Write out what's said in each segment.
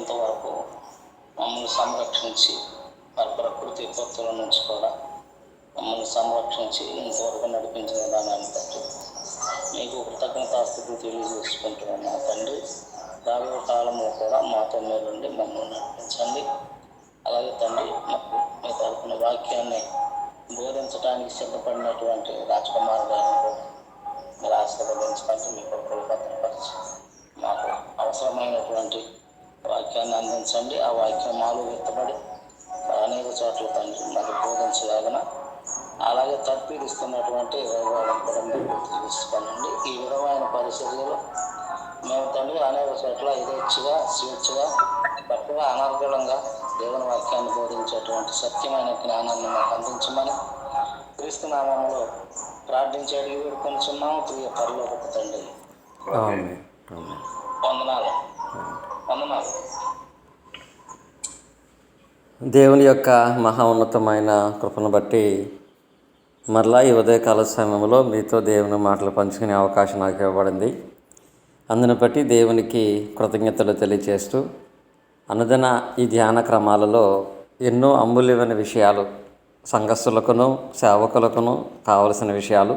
ఇంతవరకు మమ్మల్ని సంరక్షించి మరి ప్రకృతి విపత్తుల నుంచి కూడా మమ్మల్ని సంరక్షించి ఇంతవరకు నడిపించిన దానాన్ని బట్టి మీకు కృతజ్ఞతాస్థితి తెలియజేసుకుంటున్నాను. నా తండ్రి రాబోయే కాలంలో కూడా మాతో మీరుండి మమ్మల్ని నడిపించండి. అలాగే తండ్రి మాకు మీ తరపున వాక్యాన్ని బోధించడానికి సిద్ధపడినటువంటి రాజకుమార్ గారిని కూడా మీరు ఆశీర్వదించడానికి మీ కొడుకులు భద్రపరిచి మాకు అవసరమైనటువంటి వాక్యాన్ని అందించండి ఆ వాక్యం మాలో ఎత్తబడి అనేక చోట్ల తండ్రి మరి బోధించలాగన అలాగే తప్పిస్తున్నటువంటి రోగాలను కూడా మీరు గుర్తు తీసుకోనండి ఈ విధమైన పరిస్థితుల్లో మేము తండ్రి అనేక చోట్ల యథేచ్ఛగా స్వేచ్ఛగా చక్కగా అనర్గళంగా దేవుని వాక్యాన్ని బోధించేటువంటి సత్యమైన జ్ఞానాన్ని మాకు అందించమని క్రీస్తు నామంలో ప్రార్థించి అడిగి వేడుకొనిచున్నాము. ప్రియ పరలోకపు తండ్రి. వందనాలు. దేవుని యొక్క మహా ఉన్నతమైన కృపను బట్టి మరలా ఈ ఉదయకాల సమయంలో మీతో దేవుని మాటలు పంచుకునే అవకాశం నాకు ఇవ్వబడింది. అందుని బట్టి దేవునికి కృతజ్ఞతలు తెలియచేస్తూ అనుదిన ఈ ధ్యాన క్రమాలలో ఎన్నో అమూల్యమైన విషయాలు సంఘస్థులకును సేవకులకును కావలసిన విషయాలు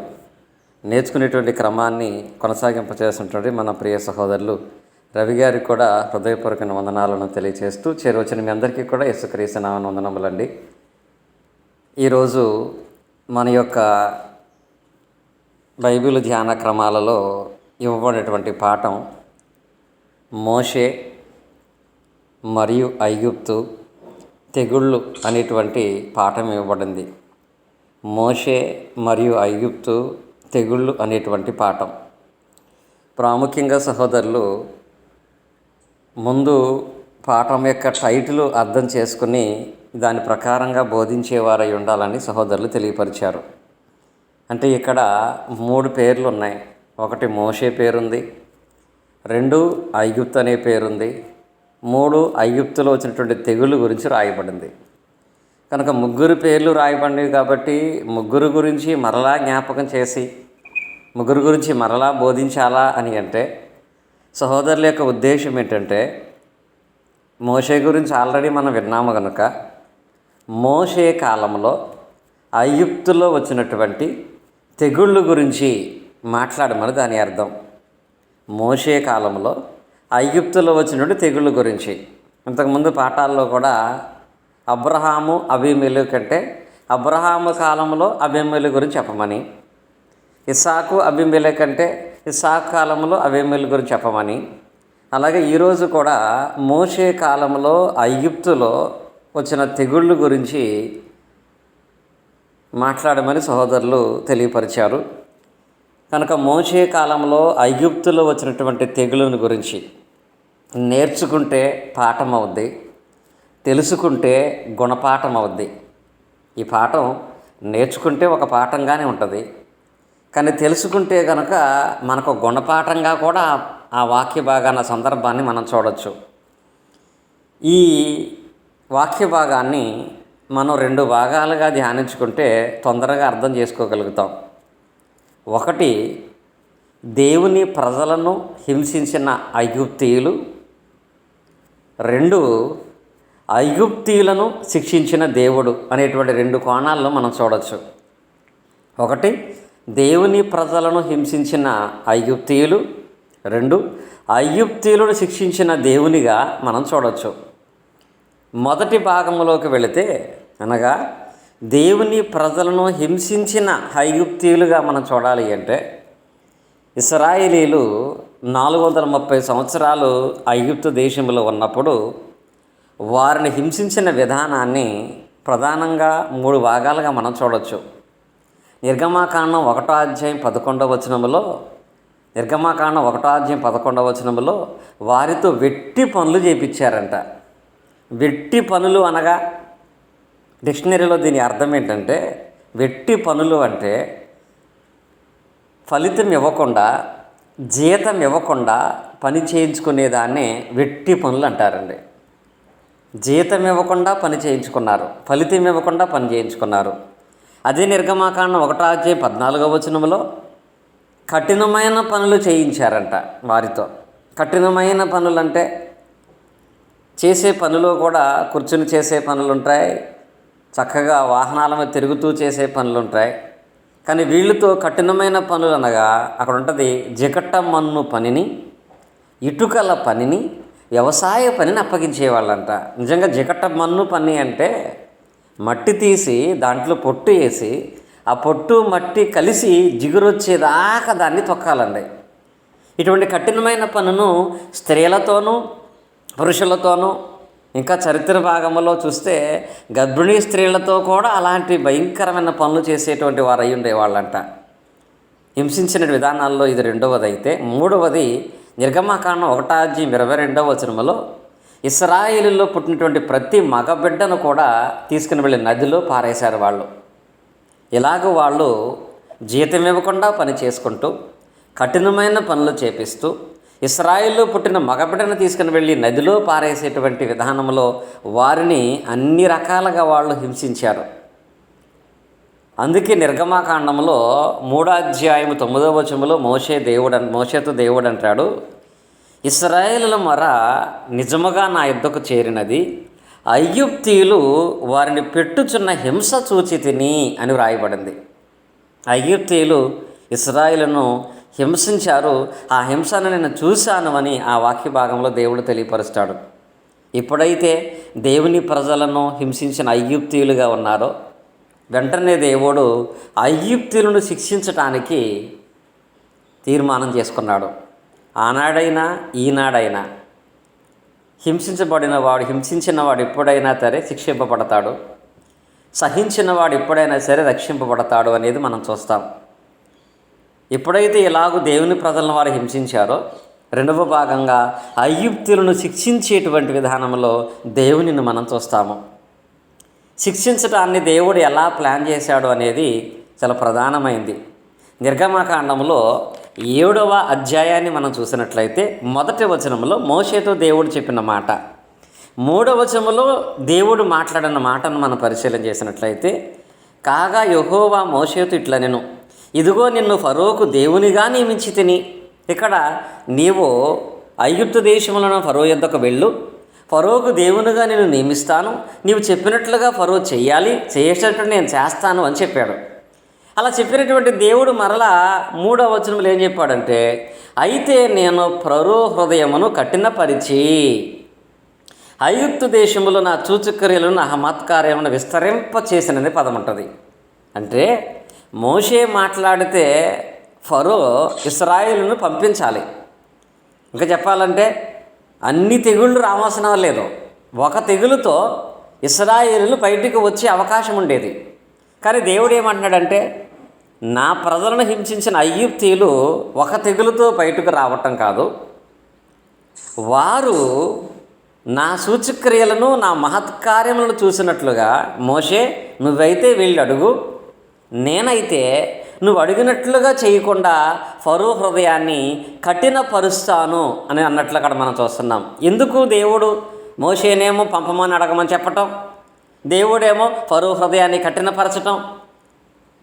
నేర్చుకునేటువంటి క్రమాన్ని కొనసాగింపచేసినటువంటి మన ప్రియ సహోదరులు రవి గారికి కూడా హృదయపూర్వక వందనాలను తెలియచేస్తూ చేరువచ్చిన మీ అందరికీ కూడా యేసుక్రీస్తునామని వందనములండి. ఈరోజు మన యొక్క బైబిల్ ధ్యాన క్రమాలలో ఇవ్వబడినటువంటి పాఠం మోషే మరియు ఐగుప్తు తెగుళ్ళు అనేటువంటి పాఠం ఇవ్వబడింది. మోషే మరియు ఐగుప్తు తెగుళ్ళు అనేటువంటి పాఠం. ప్రాముఖ్యంగా సహోదరులు ముందు పాఠం యొక్క టైటిల్ అర్థం చేసుకుని దాని ప్రకారంగా బోధించేవారై ఉండాలని సహోదరులు తెలియపరిచారు. అంటే ఇక్కడ మూడు పేర్లు ఉన్నాయి. ఒకటి మోషే పేరుంది. రెండు ఐగుప్తు అనే పేరుంది. మూడు ఐగుప్తులో వచ్చినటువంటి తెగులు గురించి రాయబడింది. కనుక ముగ్గురు పేర్లు రాయబడినవి కాబట్టి ముగ్గురు గురించి మరలా జ్ఞాపకం చేసి ముగ్గురు గురించి మరలా బోధించాలా అని అంటే సహోదరుల యొక్క ఉద్దేశం ఏంటంటే మోషే గురించి ఆల్రెడీ మనం విన్నాము కనుక మోషే కాలంలో అయ్యుప్తులో వచ్చినటువంటి తెగుళ్ళు గురించి మాట్లాడమని దాని అర్థం. మోషే కాలంలో అయ్యుప్తులో వచ్చినటువంటి తెగుళ్ళ గురించి. ఇంతకుముందు పాఠాల్లో కూడా అబ్రహాము అభిమేలు కంటే అబ్రహాము కాలంలో అభిమేలు గురించి చెప్పమని ఇసాకు అభిమేలు కంటే ఇసాకాలంలో కాలంలో గురించి చెప్పమని. అలాగే ఈరోజు కూడా మోషే కాలంలో ఐగుప్తులో వచ్చిన తెగుళ్ళు గురించి మాట్లాడమని సహోదరులు తెలియపరిచారు. కనుక మోషే కాలంలో ఐగుప్తులో వచ్చినటువంటి తెగులుని గురించి నేర్చుకుంటే పాఠం అవుద్ది తెలుసుకుంటే గుణపాఠం అవుద్ది. ఈ పాఠం నేర్చుకుంటే ఒక పాఠంగానే ఉంటుంది. కానీ తెలుసుకుంటే కనుక మనకు గుణపాఠంగా కూడా ఆ వాక్య భాగాన సందర్భాన్ని మనం చూడవచ్చు ఈ వాక్య భాగాన్ని మనం రెండు భాగాలుగా ధ్యానించుకుంటే తొందరగా అర్థం చేసుకోగలుగుతాం. ఒకటి దేవుని ప్రజలను హింసించిన ఐగుప్తీయులు. రెండు ఐగుప్తీయులను శిక్షించిన దేవుడు అనేటువంటి రెండు కోణాల్లో మనం చూడవచ్చు ఒకటి దేవుని ప్రజలను హింసించిన ఐగుప్తీయులు. రెండు ఐగుప్తీయులను శిక్షించిన దేవునిగా మనం చూడవచ్చు మొదటి భాగంలోకి వెళితే అనగా దేవుని ప్రజలను హింసించిన ఐగుప్తీయులుగా మనం చూడాలి అంటే ఇస్రాయేలీలు నాలుగు వందల ముప్పై సంవత్సరాలు ఐగుప్తు దేశంలో ఉన్నప్పుడు వారిని హింసించిన విధానాన్ని ప్రధానంగా మూడు భాగాలుగా మనం చూడవచ్చు నిర్గమాకాండం ఒకటో అధ్యాయం పదకొండవ వచనములో నిర్గమాకాండం ఒకటో అధ్యాయం పదకొండవ వచనములో వారితో వెట్టి పనులు చేపించారంట. వెట్టి పనులు అనగా డిక్షనరీలో దీని అర్థం ఏంటంటే వెట్టి పనులు అంటే ఫలితం ఇవ్వకుండా జీతం ఇవ్వకుండా పని చేయించుకునేదాన్ని వెట్టి పనులు అంటారండి. జీతం ఇవ్వకుండా పని చేయించుకున్నారు ఫలితం ఇవ్వకుండా పని చేయించుకున్నారు. అదే నిర్గమాకాండం ఒకటో అధ్యాయం పద్నాలుగో వచనంలో కఠినమైన పనులు చేయించారంట వారితో. కఠినమైన పనులంటే చేసే పనిలో కూడా కూర్చుని చేసే పనులు ఉంటాయి చక్కగా వాహనాల మీద తిరుగుతూ చేసే పనులు ఉంటాయి కానీ వీళ్ళతో కఠినమైన పనులు అనగా అక్కడ ఉంటుంది జిగట మన్ను పనిని ఇటుకల పనిని వ్యవసాయ పనిని అప్పగించేవాళ్ళంట. నిజంగా జిగట మన్ను పని అంటే మట్టి తీసి దాంట్లో పొట్టు వేసి ఆ పొట్టు మట్టి కలిసి జిగురొచ్చేదాకా దాన్ని తొక్కాలండి. ఇటువంటి కఠినమైన పనును స్త్రీలతోనూ పురుషులతోనూ ఇంకా చరిత్ర భాగంలో చూస్తే గర్భిణీ స్త్రీలతో కూడా అలాంటి భయంకరమైన పనులు చేసేటువంటి వారు అయి ఉండేవాళ్ళంట. హింసించిన విధానాల్లో ఇది రెండవది అయితే మూడవది నిర్గమకాండం ఒకటాజ్యం ఇరవై రెండవ వచనములో ఇస్రాయిల్లో పుట్టినటువంటి ప్రతి మగబిడ్డను కూడా తీసుకుని వెళ్ళి నదిలో పారేశారు వాళ్ళు. ఇలాగ వాళ్ళు జీతం ఇవ్వకుండా పని చేసుకుంటూ కఠినమైన పనులు చేపిస్తూ ఇస్రాయిల్లో పుట్టిన మగబిడ్డను తీసుకుని వెళ్ళి నదిలో పారేసేటువంటి విధానంలో వారిని అన్ని రకాలుగా వాళ్ళు హింసించారు. అందుకే నిర్గమాకాండంలో మూడో అధ్యాయం తొమ్మిదో వచనంలో మోషే దేవుడు మోషేతో దేవుడు అంటాడు ఇస్రాయేలుల మొర నిజముగా నా యుద్ధకు చేరినది. అయ్యుప్తీయులు వారిని పెట్టుచున్న హింస చూచి తిని అని వ్రాయబడింది. అయ్యుప్తీయులు ఇస్రాయిలను హింసించారు. ఆ హింసను నేను చూశాను అని ఆ వాక్య భాగంలో దేవుడు తెలియపరుస్తాడు. ఎప్పుడైతే దేవుని ప్రజలను హింసించిన అయ్యుప్తీయులుగా ఉన్నారో వెంటనే దేవుడు అయ్యుప్తులను శిక్షించటానికి తీర్మానం చేసుకున్నాడు. ఆనాడైనా ఈనాడైనా. హింసించబడిన వాడు హింసించిన వాడు ఎప్పుడైనా సరే శిక్షింపబడతాడు. సహించిన వాడు ఎప్పుడైనా సరే రక్షింపబడతాడు అనేది మనం చూస్తాం. ఎప్పుడైతే ఇలాగూ దేవుని ప్రజలను వారు హింసించారో రెండవ భాగంగా అయ్యుప్తులను శిక్షించేటువంటి విధానంలో దేవునిని మనం చూస్తాము. శిక్షించడాన్ని దేవుడు ఎలా ప్లాన్ చేశాడు అనేది చాలా ప్రధానమైంది. నిర్గమకాండంలో ఏడవ అధ్యాయాన్ని మనం చూసినట్లయితే మొదటి వచనంలో మోషేతో దేవుడు చెప్పిన మాట. మూడవ వచనంలో దేవుడు మాట్లాడిన మాటను మనం పరిశీలన చేసినట్లయితే కాగా యహోవా మోషేతు ఇట్లా నేను ఇదిగో నిన్ను ఫరోకు దేవునిగా నియమించి తిని ఇక్కడ నీవు ఐగుప్తు దేశంలో ఫరో యొద్దకు వెళ్ళు ఫరోకు దేవునిగా నేను నియమిస్తాను నీవు చెప్పినట్లుగా ఫరో చేయాలి చేసేటట్టు నేను చేస్తాను అని చెప్పాడు. అలా చెప్పినటువంటి దేవుడు మరలా మూడవ వచనంలో ఏం చెప్పాడంటే అయితే నేను ప్రరో హృదయమును కఠినపరిచి ఐగుప్తు దేశములో నా చూచుక్రియలను నా హమత్కార్యమును విస్తరింప చేసినది పదం ఉంటుంది అంటే మోషే మాట్లాడితే ఫరో ఇస్రాయిల్ను పంపించాలి. ఇంకా చెప్పాలంటే అన్ని తెగుళ్ళు రావాల్సిన లేదు. ఒక తెగులుతో ఇస్రాయిలు బయటికి వచ్చే అవకాశం ఉండేది. కానీ దేవుడు ఏమంటున్నాడంటే నా ప్రజలను హింసించిన అయ్యుప్తీలు ఒక తెగులుతో బయటకు రావటం కాదు. వారు నా సూచక్రియలను నా మహత్కార్యములను చూసినట్లుగా మోషే నువ్వైతే వెళ్ళి అడుగు. నేనైతే నువ్వు అడిగినట్లుగా చేయకుండా ఫరో హృదయాన్ని కఠినపరుస్తాను అని అన్నట్లు అక్కడ మనం చూస్తున్నాం. ఎందుకు దేవుడు మోషేనేమో పంపమని అడగమని చెప్పటం? దేవుడేమో ఫరో హృదయాన్ని కఠినపరచటం?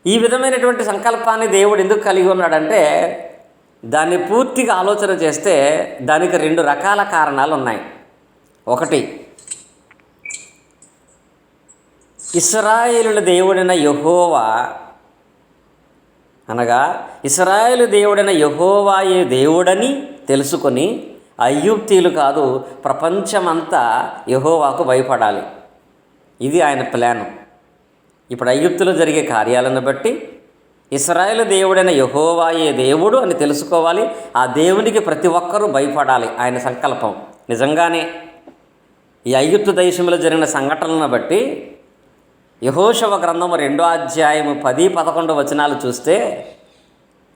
ఈ విధమైనటువంటి సంకల్పాన్ని దేవుడు ఎందుకు కలిగి ఉన్నాడంటే దాన్ని పూర్తిగా ఆలోచన చేస్తే దానికి రెండు రకాల కారణాలు ఉన్నాయి. ఒకటి ఇస్రాయేలుల దేవుడైన యహోవా అనగా ఇస్రాయేలు దేవుడైన యహోవాయే దేవుడని తెలుసుకొని అయ్యుప్తీలు కాదు ప్రపంచమంతా యహోవాకు భయపడాలి. ఇది ఆయన ప్లాను. ఇప్పుడు అయ్యుప్తులో జరిగే కార్యాలను బట్టి ఇస్రాయేల్ దేవుడైన యహోవాయే దేవుడు అని తెలుసుకోవాలి. ఆ దేవునికి ప్రతి ఒక్కరూ భయపడాలి. ఆయన సంకల్పం. నిజంగానే ఈ ఐగుప్తు దేశంలో జరిగిన సంఘటనలను బట్టి యహోశవ గ్రంథము రెండో అధ్యాయము పది పదకొండు వచనాలు చూస్తే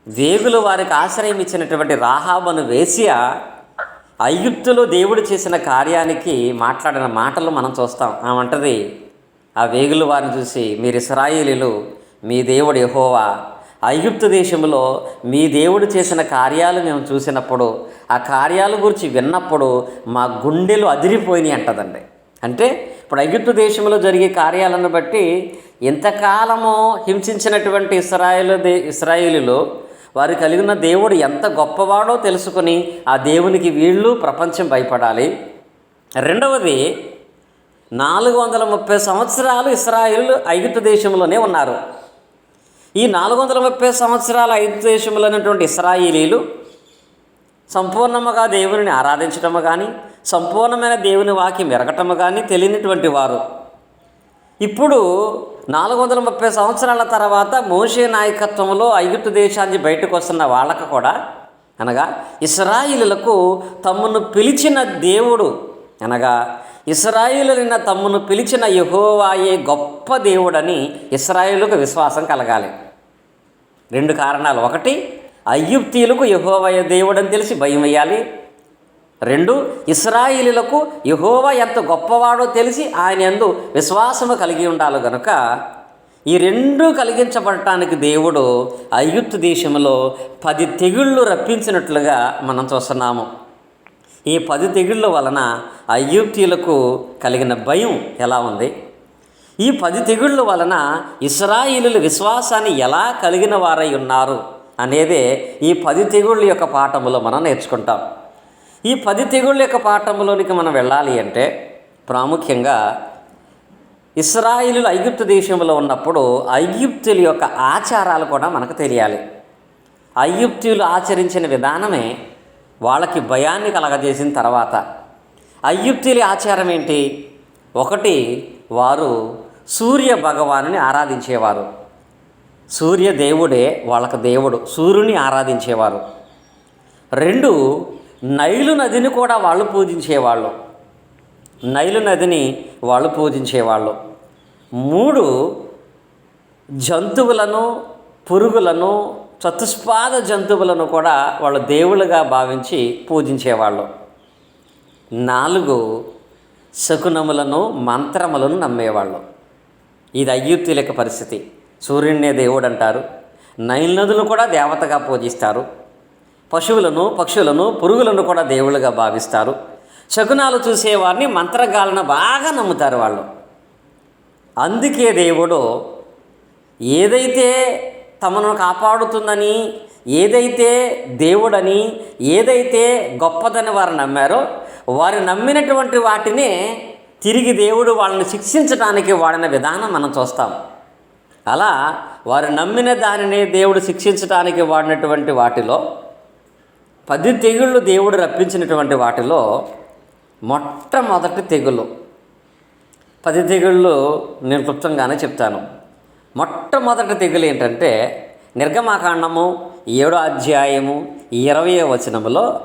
వేగులు వారికి ఆశ్రయం ఇచ్చినటువంటి రాహాబను వేసియ ఐగుప్తులో దేవుడు చేసిన కార్యానికి మాట్లాడిన మాటలు మనం చూస్తాం. ఆమంటది ఆ వేగులు వారిని చూసి మీరు ఇస్రాయిలీలు మీ దేవుడు యహోవా ఐగుప్తు దేశంలో మీ దేవుడు చేసిన కార్యాలు మేము చూసినప్పుడు ఆ కార్యాల గురించి విన్నప్పుడు మా గుండెలు అదిరిపోయినాయి అంటదండి. అంటే ఇప్పుడు ఐగుప్తు దేశంలో జరిగే కార్యాలను బట్టి ఎంతకాలము హింసించినటువంటి ఇస్రాయేల్ దే ఇస్రాయేలీలు వారు కలిగిన దేవుడు ఎంత గొప్పవాడో తెలుసుకొని ఆ దేవునికి వీళ్ళు ప్రపంచం భయపడాలి. రెండవది నాలుగు వందల ముప్పై సంవత్సరాలు ఇస్రాయిలు ఐగుప్తు దేశంలోనే ఉన్నారు. ఈ నాలుగు వందల ముప్పై సంవత్సరాల ఐగుప్తు దేశంలో ఉన్నటువంటి ఇస్రాయిలీలు సంపూర్ణముగా దేవుని ఆరాధించటము కానీ సంపూర్ణమైన దేవుని వాక్యం ఎరగటము కానీ తెలియనటువంటి వారు. ఇప్పుడు నాలుగు వందల ముప్పై సంవత్సరాల తర్వాత మోషే నాయకత్వంలో ఐగుప్తు దేశాన్ని బయటకు వస్తున్న వాళ్ళకు కూడా అనగా ఇస్రాయిలకు తమను పిలిచిన దేవుడు అనగా ఇస్రాయిలున్న తమ్మును పిలిచిన యహోవాయే గొప్ప దేవుడని ఇస్రాయిలకు విశ్వాసం కలగాలి. రెండు కారణాలు. ఒకటి అయ్యుప్తీయులకు యహోవయ దేవుడని తెలిసి భయం వేయాలి. రెండు ఇస్రాయిలీలకు యహోవా ఎంత గొప్పవాడో తెలిసి ఆయన ఎందు విశ్వాసము కలిగి ఉండాలి గనుక ఈ రెండు కలిగించబడటానికి దేవుడు అయ్యుత్ దేశంలో పది తెగుళ్ళు రప్పించినట్లుగా మనం చూస్తున్నాము. ఈ పది తెగుళ్ళ వలన అయ్యుప్తీయులకు కలిగిన భయం ఎలా ఉంది? ఈ పది తెగుళ్ళ వలన ఇస్రాయిలు విశ్వాసాన్ని ఎలా కలిగిన వారై ఉన్నారు అనేదే ఈ పది తెగుళ్ళ యొక్క పాఠములో మనం నేర్చుకుంటాం. ఈ పది తెగుళ్ళ యొక్క పాఠంలోనికి మనం వెళ్ళాలి అంటే ప్రాముఖ్యంగా ఇస్రాయిలు ఐగుప్తు దేశంలో ఉన్నప్పుడు ఐగుప్తుల యొక్క ఆచారాలు కూడా మనకు తెలియాలి. ఐగుప్తులు ఆచరించిన విధానమే వాళ్ళకి భయాన్ని కలగజేసిన తర్వాత అయ్యుప్తిలి ఆచారం ఏంటి? ఒకటి వారు సూర్య భగవానుని ఆరాధించేవారు. సూర్య దేవుడే వాళ్ళకు దేవుడు సూర్యుని ఆరాధించేవారు. రెండు నైలు నదిని కూడా వాళ్ళు పూజించేవాళ్ళు. నైలు నదిని వాళ్ళు పూజించేవాళ్ళు. మూడు జంతువులను పురుగులను చతుష్పాద జంతువులను కూడా వాళ్ళు దేవుళ్ళుగా భావించి పూజించేవాళ్ళు. నాలుగు శకునములను మంత్రములను నమ్మేవాళ్ళు. ఇది అయ్యుత్తుల పరిస్థితి. సూర్యుడినే దేవుడు అంటారు నైల్ నదులను కూడా దేవతగా పూజిస్తారు. పశువులను పక్షులను పురుగులను కూడా దేవుళ్ళుగా భావిస్తారు. శకునాలు చూసేవారిని మంత్రగాలను బాగా నమ్ముతారు వాళ్ళు. అందుకే దేవుడు ఏదైతే తమను కాపాడుతుందని ఏదైతే దేవుడని ఏదైతే గొప్పదని వారు నమ్మారో వారు నమ్మినటువంటి వాటినే తిరిగి దేవుడు వాళ్ళని శిక్షించడానికి వాడిన విధానం మనం చూస్తాం. అలా వారు నమ్మిన దానిని దేవుడు శిక్షించడానికి వాడినటువంటి వాటిలో పది తెగుళ్ళు దేవుడు రప్పించినటువంటి వాటిలో మొట్టమొదటి తెగులు. పది తెగుళ్ళు నేను క్లుప్తంగానే చెప్తాను. మొట్టమొదటి తెగులు ఏంటంటే నిర్గమాకాండము ఏడో అధ్యాయము ఇరవై వచనములో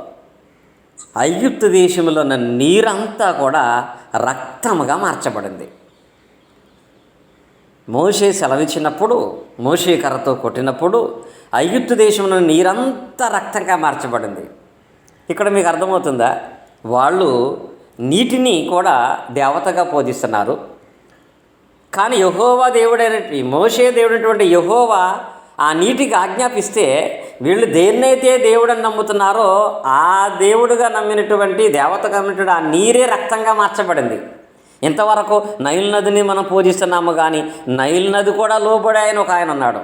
ఐగుప్తు దేశంలో ఉన్న నీరంతా కూడా రక్తముగా మార్చబడింది. మోషే సెలవిచ్చినప్పుడు మోషే కర్రతో కొట్టినప్పుడు ఐగుప్తు దేశంలో నీరంతా రక్తంగా మార్చబడింది. ఇక్కడ మీకు అర్థమవుతుందా? వాళ్ళు నీటిని కూడా దేవతగా పూజిస్తున్నారు. కానీ యహోవా దేవుడైన మోషే దేవుడైనటువంటి యహోవా ఆ నీటికి ఆజ్ఞాపిస్తే వీళ్ళు దేన్నైతే దేవుడని నమ్ముతున్నారో ఆ దేవుడుగా నమ్మినటువంటి దేవతగా నమ్మినటువంటి ఆ నీరే రక్తంగా మార్చబడింది. ఇంతవరకు నైల్ నదిని మనం పూజిస్తున్నాము కానీ నైల్ నది కూడా లోబడి ఆయన ఒక ఆయన ఉన్నాడు.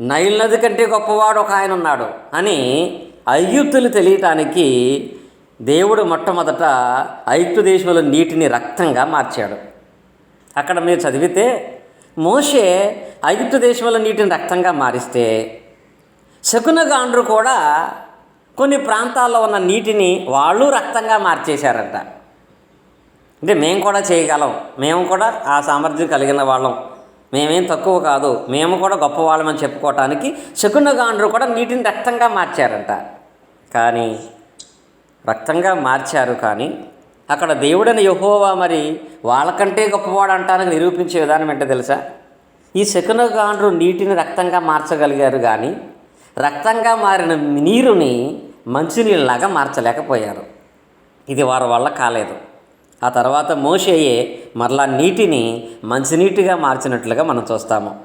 నైల్ నది కంటే గొప్పవాడు ఒక ఆయన ఉన్నాడు అని అయ్యుప్తులు తెలియటానికి దేవుడు మొట్టమొదట ఐగుప్తు దేశంలో నీటిని రక్తంగా మార్చాడు. అక్కడ మీరు చదివితే మోషే ఐగుప్తు దేశంలో నీటిని రక్తంగా మారిస్తే శకునగాండ్రు కూడా కొన్ని ప్రాంతాల్లో ఉన్న నీటిని వాళ్ళు రక్తంగా మార్చేశారంట. అంటే మేము కూడా చేయగలం. మేము కూడా ఆ సామర్థ్యం కలిగిన వాళ్ళం. మేమేం తక్కువ కాదు. మేము కూడా గొప్పవాళ్ళమని చెప్పుకోవటానికి శకునగాండ్రు కూడా నీటిని రక్తంగా మార్చారంట. కానీ రక్తంగా మార్చారు కానీ అక్కడ దేవుడైన యహోవా మరి వాళ్ళకంటే గొప్పవాడు అంటానికి నిరూపించే విధానం ఏంటో తెలుసా? ఈ శకునగాండ్రు నీటిని రక్తంగా మార్చగలిగారు కానీ రక్తంగా మారిన నీరుని మంచినీళ్ళలాగా మార్చలేకపోయారు. ఇది వారి వల్ల కాలేదు. ఆ తర్వాత మోషేయే మరలా నీటిని మంచినీటిగా మార్చినట్లుగా మనం చూస్తాము.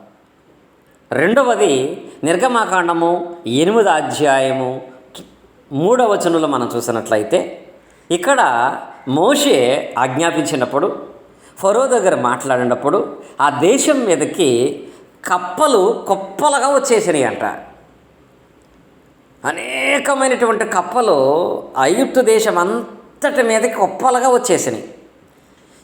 రెండవది నిర్గమాకాండము ఎనిమిది అధ్యాయము మూడవ మనం చూసినట్లయితే ఇక్కడ మోషే ఆజ్ఞాపించినప్పుడు ఫరో దగ్గర మాట్లాడినప్పుడు ఆ దేశం మీదకి కప్పలు కుప్పలుగా వచ్చేసినాయి అంట. అనేకమైనటువంటి కప్పలు ఐగుప్తు దేశం అంతటి మీదకి కుప్పలుగా వచ్చేసినాయి.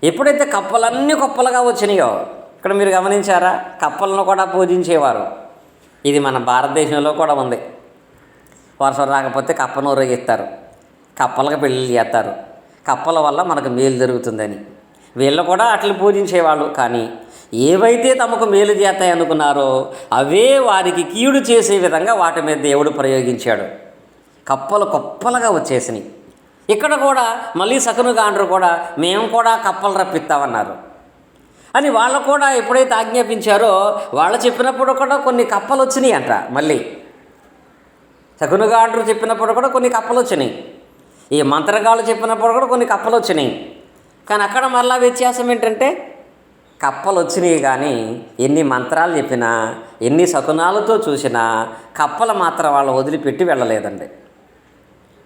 ఎప్పుడైతే కప్పలన్నీ కుప్పలుగా వచ్చినాయో ఇక్కడ మీరు గమనించారా? కప్పలను కూడా పూజించేవారు. ఇది మన భారతదేశంలో కూడా ఉంది. వర్షం రాకపోతే కప్పను ఊరేగిస్తారు కప్పలకు పెళ్ళిళ్ళు చేస్తారు. కప్పల వల్ల మనకు మేలు జరుగుతుందని. వీళ్ళు కూడా అట్లు పూజించేవాళ్ళు. కానీ ఏవైతే తమకు మేలు చేస్తాయి అనుకున్నారో అవే వారికి కీడు చేసే విధంగా వాటి మీద దేవుడు ప్రయోగించాడు. కప్పలు కుప్పలుగా వచ్చేసినాయి. ఇక్కడ కూడా మళ్ళీ సకునుగాండ్రు కూడా మేము కూడా కప్పలు రప్పిస్తామన్నారు. అని వాళ్ళు కూడా ఎప్పుడైతే ఆజ్ఞాపించారో వాళ్ళు చెప్పినప్పుడు కూడా కొన్ని కప్పలు వచ్చినాయి అంట మళ్ళీ శకునుగాండ్రు చెప్పినప్పుడు కూడా కొన్ని కప్పలు వచ్చినాయి. ఈ మంత్రగాళ్ళు చెప్పినప్పుడు కూడా కొన్ని కప్పలు వచ్చినాయి కానీ అక్కడ మరలా వ్యత్యాసం ఏంటంటే కప్పలు వచ్చినాయి కానీ ఎన్ని మంత్రాలు చెప్పినా ఎన్ని శకునాలతో చూసినా కప్పలు మాత్రం వాళ్ళు వదిలిపెట్టి వెళ్ళలేదండి.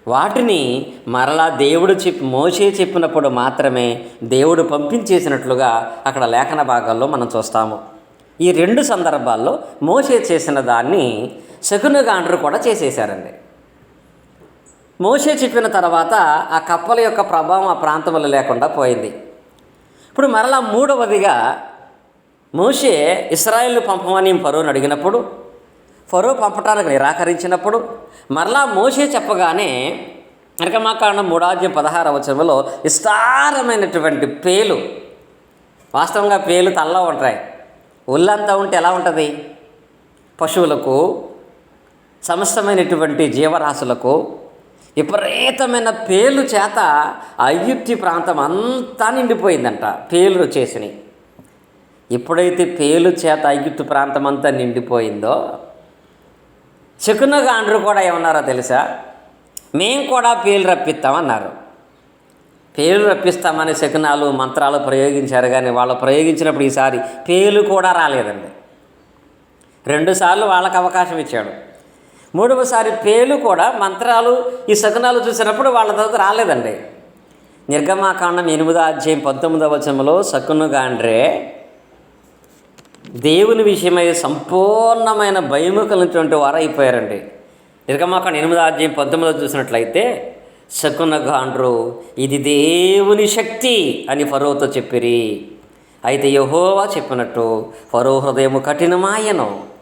వాటిని మరలా దేవుడు చెప్పి మోసే చెప్పినప్పుడు మాత్రమే దేవుడు పంపించేసినట్లుగా అక్కడ లేఖన భాగాల్లో మనం చూస్తాము. ఈ రెండు సందర్భాల్లో మోసే చేసిన దాన్ని శకునుగాండ్రు కూడా చేసేశారండి. మోసే చెప్పిన తర్వాత ఆ కప్పల యొక్క ప్రభావం ఆ ప్రాంతంలో లేకుండా పోయింది. ఇప్పుడు మరలా మూడవదిగా మోషే ఇస్రాయల్ను పంపమని ఫరోని అడిగినప్పుడు ఫరో పంపటానికి నిరాకరించినప్పుడు మరలా మోసే చెప్పగానే నరకమాకాండం మూడాధ్యం పదహార వచనంలో విస్తారమైనటువంటి పేలు వాస్తవంగా పేలు తల్ల ఉంటాయి. ఒళ్ళంతా ఉంటే ఎలా ఉంటుంది? పశువులకు సమస్తమైనటువంటి జీవరాశులకు విపరీతమైన పేలు చేత అయ్యుక్తి ప్రాంతం అంతా నిండిపోయిందంట. పేలు వచ్చేసినాయి. ఎప్పుడైతే పేలు చేత అయ్యుప్తి ప్రాంతం అంతా నిండిపోయిందో శకునగాండ్రు కూడా ఏమన్నారో తెలుసా? మేము కూడా పేలు రప్పిస్తామన్నారు. పేలు రప్పిస్తామని శకునాలు మంత్రాలు ప్రయోగించారు కానీ వాళ్ళు ప్రయోగించినప్పుడు ఈసారి పేలు కూడా రాలేదండి. రెండుసార్లు వాళ్ళకి అవకాశం ఇచ్చాడు. మూడవసారి పేలు కూడా మంత్రాలు ఈ శకునాలు చూసినప్పుడు వాళ్ళ తర్వాత రాలేదండి. నిర్గమాకాండం ఎనిమిదో అధ్యాయం పంతొమ్మిదవ వచనంలో శకునుగాండ్రే దేవుని విషయమై సంపూర్ణమైన భయము కలిగినటువంటి వారు అయిపోయారండి. నిర్గమాకాండ ఎనిమిదో అధ్యాయం పంతొమ్మిదో చూసినట్లయితే శకునగాండ్రు ఇది దేవుని శక్తి అని ఫరోతో చెప్పిరి. అయితే యహోవా చెప్పినట్టు ఫరో హృదయము కఠినమాయను.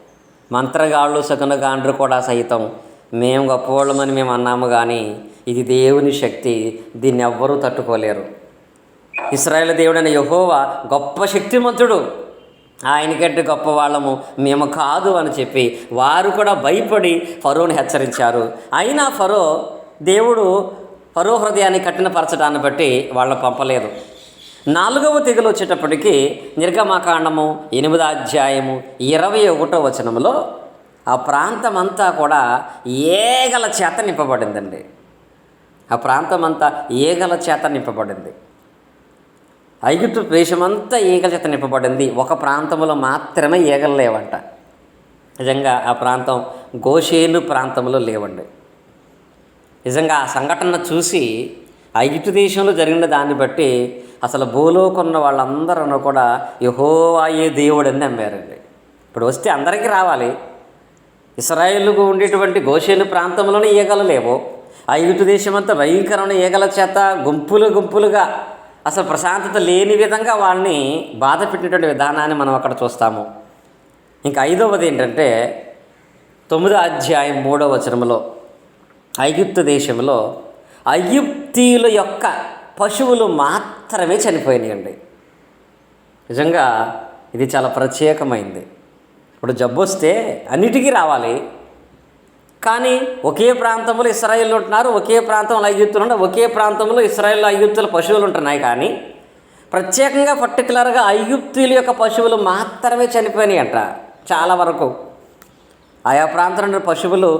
మంత్రగాళ్ళు శకునగాండ్రు కూడా సైతం మేము గొప్పవాళ్ళమని మేము అన్నాము కానీ ఇది దేవుని శక్తి దీన్ని ఎవ్వరూ తట్టుకోలేరు. ఇస్రాయేల్ దేవుడైన యహోవా గొప్ప శక్తిమంతుడు. ఆయనకంటే గొప్ప వాళ్ళము మేము కాదు అని చెప్పి వారు కూడా భయపడి ఫరోని హెచ్చరించారు. అయినా ఫరో దేవుడు ఫరో హృదయాన్ని కఠినపరచడాన్ని బట్టి వాళ్ళని పంపలేదు. నాలుగవ తెగలు వచ్చేటప్పటికీ నిర్గమకాండము ఎనిమిదో అధ్యాయము ఇరవై ఒకటో వచనంలో ఆ ప్రాంతమంతా కూడా ఏగల చేత నింపబడిందండి. ఆ ప్రాంతమంతా ఏగల చేత నింపబడింది. ఐగుప్తు దేశమంతా ఈగల చేత నింపబడింది. ఒక ప్రాంతంలో మాత్రమే ఈగలు లేవంట. నిజంగా ఆ ప్రాంతం గోషేను ప్రాంతంలో లేవండి. నిజంగా ఆ సంఘటన చూసి ఐగుప్తు దేశంలో జరిగిన దాన్ని బట్టి అసలు భూలోకున్న వాళ్ళందరూ కూడా యహోవాయే దేవుడు అని నమ్మారండి. ఇప్పుడు వస్తే అందరికీ రావాలి. ఇస్రాయేల్కు ఉండేటువంటి గోషేను ప్రాంతంలోనే ఈగలు లేవు ఐగుప్తు దేశమంతా భయంకరమైన ఈగల చేత గుంపులు గుంపులుగా అసలు ప్రశాంతత లేని విధంగా వాళ్ళని బాధ పెట్టినటువంటి విధానాన్ని మనం అక్కడ చూస్తాము. ఇంకా ఐదవది ఏంటంటే తొమ్మిదో అధ్యాయం మూడవ వచనంలో ఐగుప్తు దేశంలో అయ్యుప్తీయుల యొక్క పశువులు మాత్రమే చనిపోయినాయండి. నిజంగా ఇది చాలా ప్రత్యేకమైంది. ఇప్పుడు జబ్బు వస్తే అన్నిటికీ రావాలి. కానీ ఒకే ప్రాంతంలో ఇస్రాయిల్ ఉంటున్నారు ఒకే ప్రాంతంలో ఐగుప్తులు ఉంటే ఒకే ప్రాంతంలో ఇస్రాయిల్లో ఐగుప్తుల పశువులు ఉంటున్నాయి కానీ ప్రత్యేకంగా పర్టికులర్గా ఐగుప్తుల యొక్క పశువులు మాత్రమే చనిపోయినాయి అంట చాలా వరకు. ఆయా ప్రాంతంలో పశువులు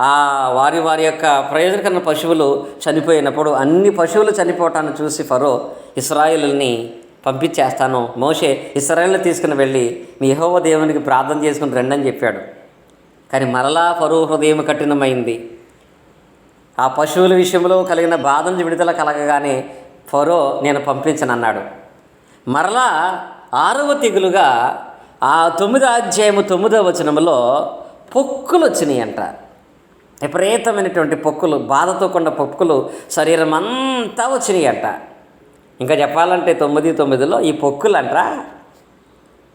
ఆ వారి వారి యొక్క ప్రయోజనకరమైన పశువులు చనిపోయినప్పుడు అన్ని పశువులు చనిపోవటాన్ని చూసి ఫరో ఇస్రాయిల్ని పంపించేస్తాను. మోషే ఇస్రాయిల్ని తీసుకుని వెళ్ళి మీ యహోవ దేవునికి ప్రార్థన చేసుకుని రండి అని చెప్పాడు. కానీ మరలా ఫరో హృదయం కఠినమైంది. ఆ పశువుల విషయంలో కలిగిన బాధ నుంచి విడుదల కలగగానే ఫరో నేను పంపించనన్నాడు. మరలా ఆరవ తెగులుగా ఆ తొమ్మిదో అధ్యాయము తొమ్మిదో వచనంలో పొక్కులు వచ్చినాయి అంట విపరీతమైనటువంటి పొక్కులు బాధతో కొన్న పొక్కులు శరీరం అంతా వచ్చినాయి అంట ఇంకా చెప్పాలంటే తొమ్మిది తొమ్మిదిలో ఈ పొక్కులంట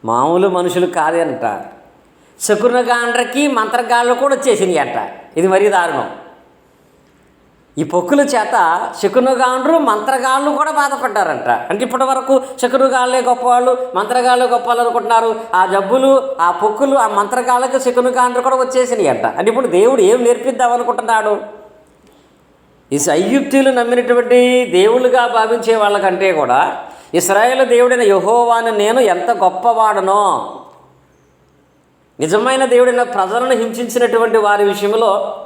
మామూలు మనుషులు కాదంట శకునగాండ్రకి మంత్రగాళ్ళు కూడా వచ్చేసినాయి అంట ఇది మరీ దారుణం. ఈ పొక్కుల చేత శకునుగాండ్రు మంత్రగాళ్ళు కూడా బాధపడ్డారంట. అంటే ఇప్పటి వరకు శకునుగాళ్ళే గొప్పవాళ్ళు మంత్రగాళ్ళే గొప్పవాళ్ళు అనుకుంటున్నారు. ఆ జబ్బులు ఆ పొక్కులు ఆ మంత్రగాళ్ళకు శకునుగాండ్రు కూడా వచ్చేసినాయి అంట అంటే ఇప్పుడు దేవుడు ఏం నేర్పిద్దాం అనుకుంటున్నాడు? ఈ అయ్యుక్తులు నమ్మినటువంటి దేవుళ్ళుగా భావించే వాళ్ళకంటే కూడా ఇస్రాయేల్ దేవుడైన యహోవాని నేను ఎంత గొప్పవాడనో నిజమైన దేవుడైన ప్రజలను హింసించినటువంటి వారి విషయంలో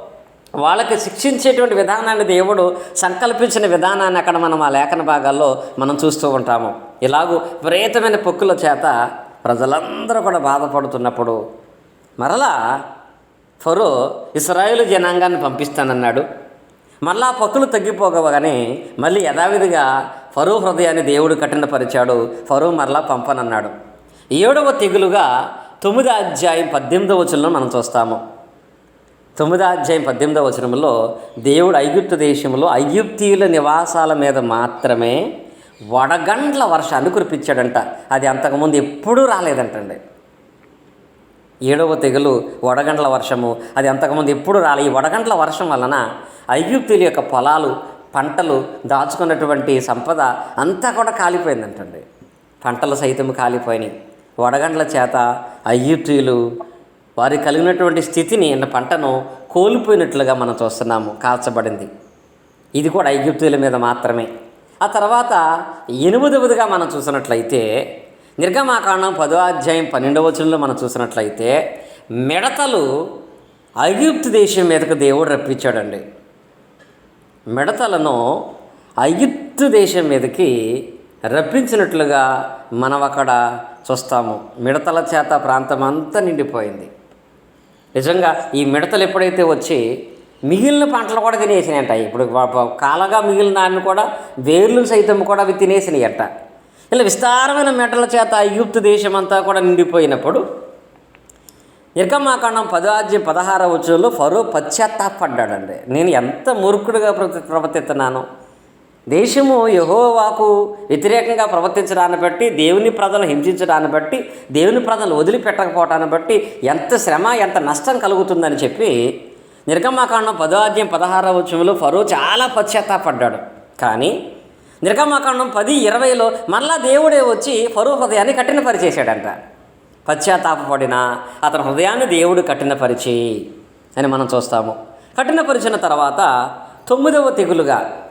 వాళ్ళకి శిక్షించేటువంటి విధానాన్ని దేవుడు సంకల్పించిన విధానాన్ని అక్కడ మనం ఆ లేఖన భాగాల్లో మనం చూస్తూ ఉంటాము. ఇలాగూ విపరీతమైన పొక్కుల చేత ప్రజలందరూ కూడా బాధపడుతున్నప్పుడు మరలా ఫరో ఇస్రాయేల్ జనాంగాన్ని పంపిస్తానన్నాడు. మళ్ళా పొక్కులు తగ్గిపోగవగానే మళ్ళీ యథావిధిగా ఫరో హృదయాన్ని దేవుడు కఠినపరిచాడు. ఫరో మరలా పంపనన్నాడు. ఏడవ తెగులుగా తొమ్మిదో అధ్యాయం పద్దెనిమిదవ వచనంలో మనం చూస్తాము. తొమ్మిదో అధ్యాయం పద్దెనిమిదవ వచనంలో దేవుడు ఐగుప్తు దేశంలో ఐగుప్తీయుల నివాసాల మీద మాత్రమే వడగండ్ల వర్షాన్ని కురిపించాడంట. అది అంతకుముందు ఎప్పుడూ రాలేదంటండి. ఏడవ తెగులు వడగండ్ల వర్షము అది అంతకుముందు ఎప్పుడు రాలే. ఈ వడగండ్ల వర్షం వలన ఐగుప్తుల యొక్క పొలాలు పంటలు దాచుకున్నటువంటి సంపద అంతా కూడా కాలిపోయిందంటండి. పంటలు సైతం కాలిపోయినాయి. వడగండ్ల చేత ఐగుప్తులు వారికి కలిగినటువంటి స్థితిని అంటే పంటను కోల్పోయినట్లుగా మనం చూస్తున్నాము కాల్చబడింది. ఇది కూడా ఐగుప్తుల మీద మాత్రమే. ఆ తర్వాత ఎనిమిదవదిగా మనం చూసినట్లయితే నిర్గమాకాండం పదో అధ్యాయం పన్నెండవ వచనంలో మనం చూసినట్లయితే మిడతలు ఐగుప్తు దేశం మీదకు దేవుడు రప్పించాడండి. మిడతలను ఐగుప్తు దేశం మీదకి రప్పించినట్లుగా మనం అక్కడ చూస్తాము. మిడతల చేత ప్రాంతం అంతా నిండిపోయింది. నిజంగా ఈ మిడతలు ఎప్పుడైతే వచ్చి మిగిలిన పంటలు కూడా తినేసినాయంట. ఇప్పుడు కాలగా మిగిలిన దాన్ని కూడా వేర్లు సైతం కూడా అవి తినేసినాయట. ఇలా విస్తారమైన మిడతల చేత ఐగుప్తు దేశం అంతా కూడా నిండిపోయినప్పుడు నిర్గమాకాండం పదాజ్యం పదహార వచ్చంలో ఫరో పశ్చాత్తాపడ్డాడండి. నేను ఎంత మూర్ఖుడిగా ప్రవర్తి ప్రవర్తిస్తున్నాను. దేశము యహోవాకు వ్యతిరేకంగా ప్రవర్తించడాన్ని బట్టి దేవుని ప్రజలు హింసించడాన్ని బట్టి దేవుని ప్రజలు వదిలిపెట్టకపోవటాన్ని బట్టి ఎంత శ్రమ ఎంత నష్టం కలుగుతుందని చెప్పి నిర్గమాకాండం పదాధ్యం పదహార వచ్చంలో ఫరో చాలా పశ్చాత్తాపడ్డాడు. కానీ నిర్గమాకాండం పది ఇరవైలో మళ్ళా దేవుడే వచ్చి ఫరో హృదయాన్ని కఠినపరిచేశాడంట. పశ్చాత్తాపడిన అతని హృదయాన్ని దేవుడు కఠినపరిచి అని మనం చూస్తాము. కఠినపరిచిన తర్వాత తొమ్మిదవ తెగులుగా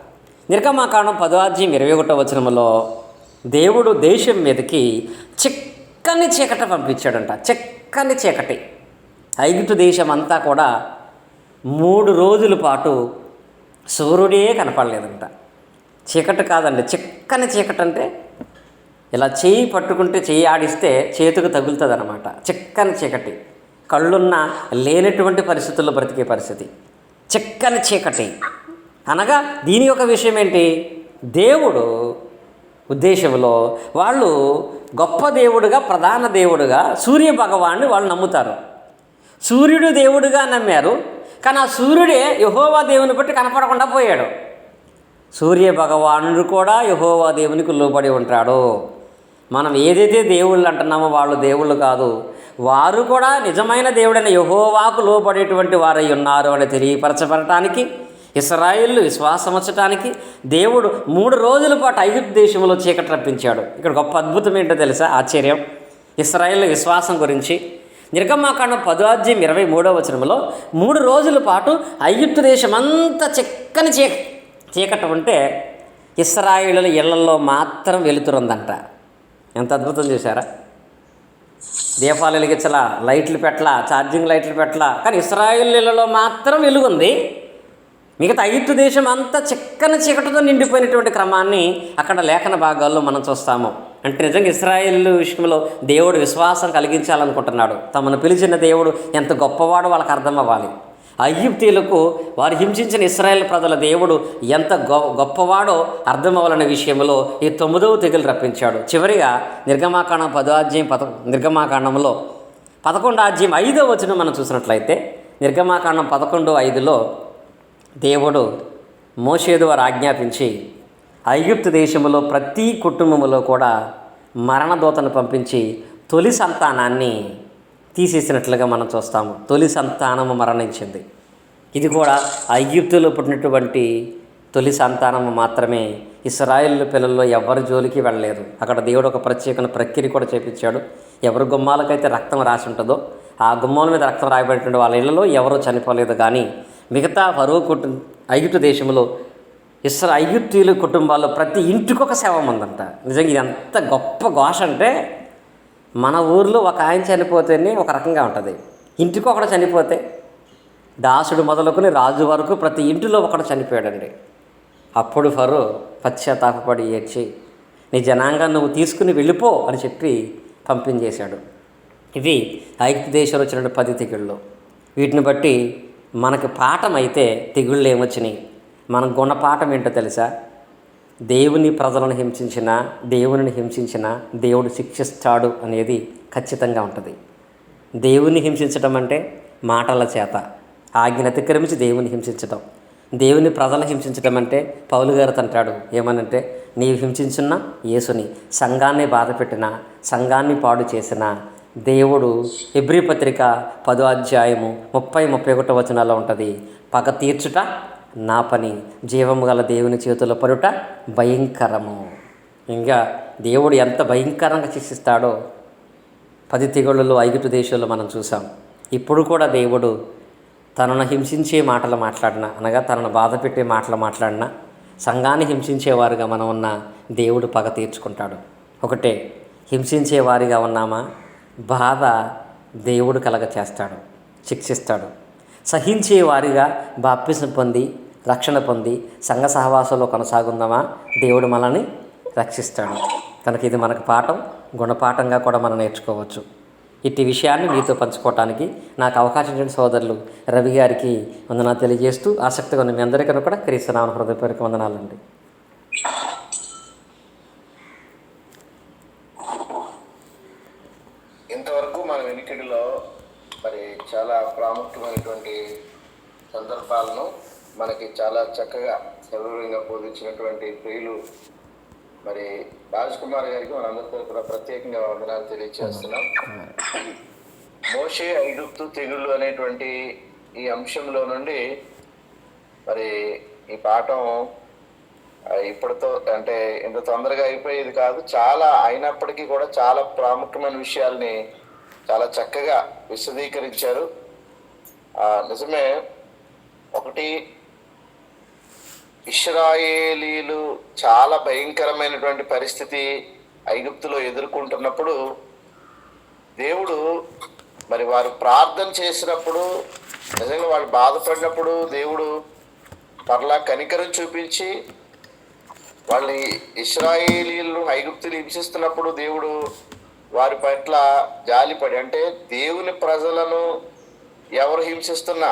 నిర్గమాకాండం పదవాధ్యం ఇరవై ఒకటో వచనంలో దేవుడు దేశం మీదకి చిక్కని చీకట పంపించాడంట. చిక్కని చీకటి. ఐగుప్తు దేశం అంతా కూడా మూడు రోజుల పాటు సూర్యుడే కనపడలేదంట. చీకటి కాదండి. చిక్కని చీకటి అంటే ఇలా చేయి పట్టుకుంటే చేయి ఆడిస్తే చేతికి తగులుతుంది అనమాట చిక్కని చీకటి. కళ్ళున్న లేనటువంటి పరిస్థితుల్లో బ్రతికే పరిస్థితి. చిక్కని చీకటి. అనగా దీని యొక్క విషయం ఏంటి? దేవుడు ఉద్దేశంలో వాళ్ళు గొప్ప దేవుడుగా ప్రధాన దేవుడుగా సూర్య భగవాన్ని వాళ్ళు నమ్ముతారు. సూర్యుడు దేవుడుగా నమ్మారు కానీ ఆ సూర్యుడే యహోవా దేవుని బట్టి కనపడకుండా పోయాడు. సూర్య భగవానుడు కూడా యహోవా దేవునికి లోబడి ఉంటాడు. మనం ఏదైతే దేవుళ్ళు అంటున్నామో వాళ్ళు దేవుళ్ళు కాదు వారు కూడా నిజమైన దేవుడైన యహోవాకు లోబడేటువంటి వారై ఉన్నారు అని తెలియపరచబడటానికి ఇస్రాయిల్ విశ్వాసమచ్చటానికి దేవుడు మూడు రోజుల పాటు ఐగుప్తు దేశంలో చీకటి రప్పించాడు. ఇక్కడ గొప్ప అద్భుతం ఏంటో తెలుసా? ఆశ్చర్యం. ఇస్రాయిల్ విశ్వాసం గురించి నిర్గమాకాండం పదాధ్యం ఇరవై మూడో వచనంలో మూడు రోజుల పాటు ఐగుప్తు దేశం అంతా చిక్కని చీక చీకట ఉంటే ఇస్రాయిల ఇళ్ళలో మాత్రం వెలుతురుందంట ఎంత అద్భుతం చూసారా దీపాలు వెలిగించలా లైట్లు పెట్టలా ఛార్జింగ్ లైట్లు పెట్టలా కానీ ఇస్రాయిల్ ఇళ్ళలో మాత్రం వెలుగుంది. మిగతా ఐగుప్తు దేశం అంతా చిక్కని చీకటితో నిండిపోయినటువంటి క్రమాన్ని అక్కడ లేఖన భాగాల్లో మనం చూస్తాము. అంటే నిజంగా ఇస్రాయేల్ విషయంలో దేవుడు విశ్వాసం కలిగించాలనుకుంటున్నాడు. తమను పిలిచిన దేవుడు ఎంత గొప్పవాడో వాళ్ళకి అర్థం అవ్వాలి. అయ్యుప్తీలకు వారు హింసించిన ఇస్రాయేల్ ప్రజల దేవుడు ఎంత గొ గొప్పవాడో అర్థమవ్వాలనే విషయంలో ఈ తొమ్మిదవ తెగులు రప్పించాడు. చివరిగా నిర్గమాకాండం పదో అధ్యాయం పద నిర్గమాకాండంలో పదకొండు అధ్యాయం ఐదో వచనం మనం చూసినట్లయితే నిర్గమాకాండం పదకొండు ఐదులో దేవుడు మోషే ద్వారా ఆజ్ఞాపించి ఐగుప్తు దేశంలో ప్రతి కుటుంబంలో కూడా మరణదూతను పంపించి తొలి సంతానాన్ని తీసేసినట్లుగా మనం చూస్తాము. తొలి సంతానము మరణించింది. ఇది కూడా ఐగుప్తులో పుట్టినటువంటి తొలి సంతానము మాత్రమే. ఇస్రాయిల్ పిల్లల్లో ఎవరి జోలికి వెళ్ళలేదు. అక్కడ దేవుడు ఒక ప్రత్యేకమైన ప్రక్రియ కూడా చేపించాడు. ఎవరి గుమ్మాలకైతే రక్తం రాసి ఉంటుందో ఆ గుమ్మాల మీద రక్తం రాయబడినటువంటి వాళ్ళ ఇళ్ళలో ఎవరూ చనిపోలేదు కానీ మిగతా ఫరో కుటుంబ ఐగుప్తు దేశంలో ఇస్రా ఐగుప్తీయుల కుటుంబాల్లో ప్రతి ఇంటికి ఒక శవం ఉందంట నిజంగా ఇది ఎంత గొప్ప ఘోష అంటే మన ఊర్లో ఒక ఆయన చనిపోతేనే ఒక రకంగా ఉంటుంది. ఇంటికి ఒకడు చనిపోతే దాసుడు మొదలుకొని రాజు వరకు ప్రతి ఇంటిలో ఒకడు చనిపోయాడండి. అప్పుడు ఫరో పశ్చాత్తాపడి ఏడ్చి నీ జనాంగాన్ని నువ్వు తీసుకుని వెళ్ళిపో అని చెప్పి పంపించేశాడు. ఇవి ఐక్య దేశంలో వచ్చిన పది తెగుళ్ళు వీటిని బట్టి మనకి పాఠం అయితే తెగుళ్ళు ఏమొచ్చినాయి? మన గుణపాఠం ఏంటో తెలుసా? దేవుని ప్రజలను హింసించిన దేవునిని హింసించిన దేవుడు శిక్షిస్తాడు అనేది ఖచ్చితంగా ఉంటుంది. దేవుని హింసించడం అంటే మాటల చేత ఆజ్ఞను అతిక్రమించి దేవుని హింసించడం దేవుని ప్రజలను హింసించడం అంటే పౌలు గారు తంటాడు ఏమనంటే నీవు హింసించిన యేసుని సంఘాన్ని బాధపెట్టిన సంఘాన్ని పాడు చేసిన దేవుడు ఎబ్రి పత్రిక పదో అధ్యాయము ముప్పై ముప్పై ఒకటో వచనాల్లో ఉంటుంది. పగ తీర్చుట నా పని జీవము గల దేవుని చేతుల పరుట భయంకరము. ఇంకా దేవుడు ఎంత భయంకరంగా శిక్షిస్తాడో పది తెగుళ్ళలో ఐగుప్తు దేశంలో మనం చూసాం. ఇప్పుడు కూడా దేవుడు తనను హింసించే మాటలు మాట్లాడినా అనగా తనను బాధ పెట్టే మాటలు మాట్లాడినా సంఘాన్ని హింసించేవారుగా మనం ఉన్న దేవుడు పగ తీర్చుకుంటాడు. ఒకటే హింసించేవారిగా ఉన్నామా? బాధ దేవుడు కలగ చేస్తాడు శిక్షిస్తాడు. సహించే వారిగా బాప్తిసం పొంది రక్షణ పొంది సంఘ సహవాసంలో కొనసాగుందామా? దేవుడు మనల్ని రక్షిస్తాడు. కనుక ఇది మనకు పాఠం గుణపాఠంగా కూడా మనం నేర్చుకోవచ్చు. ఇట్టి విషయాన్ని మీతో పంచుకోవటానికి నాకు అవకాశం ఇచ్చిన సోదరులు రవి గారికి వందనాలు తెలియజేస్తూ ఆసక్తిగా ఉన్న మీ అందరికీ కూడా క్రీస్తునామ హృదయపూర్వక వందనాలండి ఇంతవరకు మన వెనుకడిలో మరి చాలా ప్రాముఖ్యమైనటువంటి సందర్భాలను మనకి చాలా చక్కగా సవివరంగా బోధించినటువంటి ప్రియులు మరి రాజ్ కుమార్ గారికి మనందరితో కూడా ప్రత్యేకంగా వందనాలు తెలియజేస్తున్నాం మోషే ఐగుప్తు తెగుళ్ళు అనేటువంటి ఈ అంశంలో నుండి మరి ఈ పాఠం ఇప్పటితో అంటే ఇంత తొందరగా అయిపోయేది కాదు చాలా అయినప్పటికీ కూడా చాలా ప్రాముఖ్యమైన విషయాల్ని చాలా చక్కగా విశదీకరించారు. నిజమే ఒకటి ఇస్రాయేలీలు చాలా భయంకరమైనటువంటి పరిస్థితి ఐగుప్తులో ఎదుర్కొంటున్నప్పుడు దేవుడు మరి వారు ప్రార్థన చేసినప్పుడు నిజంగా వాళ్ళు బాధపడినప్పుడు దేవుడు పర్లా కనికరం చూపించి వాళ్ళని ఇస్రాయేలీలను ఐగుప్తులు హింసిస్తున్నప్పుడు దేవుడు వారి పట్ల జాలిపడి అంటే దేవుని ప్రజలను ఎవరు హింసిస్తున్నా